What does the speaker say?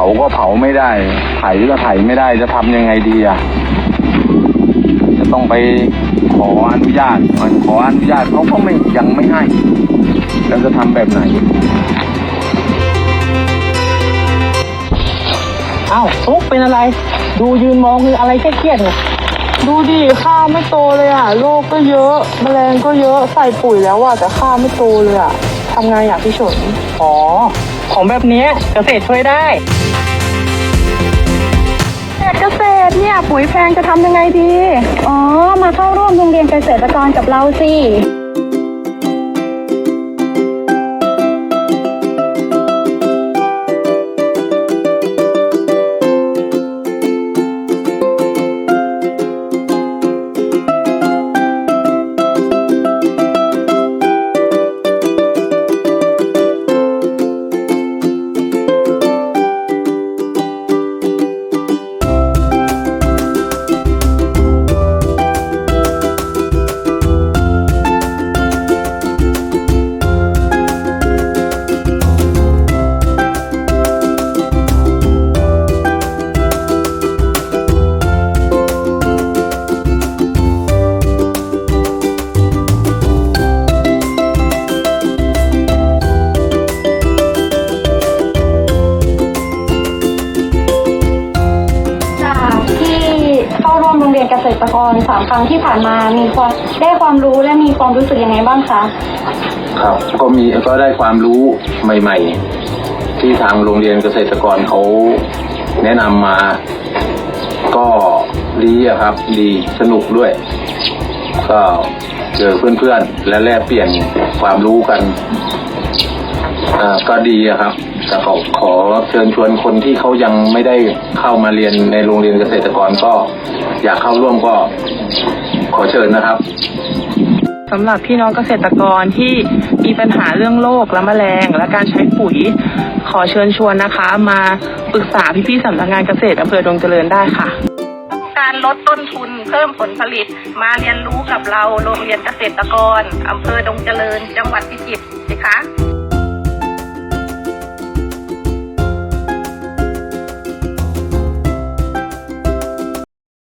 าก็เผาไม่ได้ ไถก็ไถไม่ได้จะทำยังไงดีอะ จะต้องไปขออนุญาตมันขออนุญาตเขาก็ไม่ยังไม่ให้ แล้วจะทำแบบไหนอ้าวฟุกเป็นอะไร ดูยืนมองคืออะไรเครียดๆเนี่ยดูดิข้าวไม่โตเลยอะโรคก็เยอะ แมลงก็เยอะใส่ปุ๋ยแล้วอะแต่ข้าวไม่โตเลยอะทำไงอะพี่ชนอ๋อ ของแบบนี้เกษตรช่วยได้เกษตรเนี่ยปุ๋ยแพงจะทำยังไงดี อ๋อ มาเข้าร่วมโรงเรียนเกษตรกรกับเราสิ เกษตรกรสามครั้งที่ผ่านมามีความได้ความรู้และมีความรู้สึกยังไงบ้างคะครับก็มีก็ได้ความรู้ใหม่ ๆ ที่ทางโรงเรียนเกษตรกรเขาแนะนำมา ก็ดีอะครับ ดีสนุกด้วย ก็เจอเพื่อนๆ และแลกเปลี่ยนความรู้กัน อ่าก็ดีอะครับแต่ขอขอเชิญชวนคนที่เขายังไม่ได้เข้ามาเรียนในโรงเรียนเกษตรกรก็ อยากเข้าร่วมก็ขอเชิญนะครับ สำหรับพี่น้องเกษตรกรที่มีปัญหาเรื่องโรคและแมลง และการใช้ปุ๋ย ขอเชิญชวนนะคะ มาปรึกษาพี่ๆสำนักงานเกษตรอำเภอดงเจริญได้ค่ะ การลดต้นทุนเพิ่มผลผลิต มาเรียนรู้กับเราโรงเรียนเกษตรกรอำเภอดงเจริญ จังหวัดพิจิตรสิคะ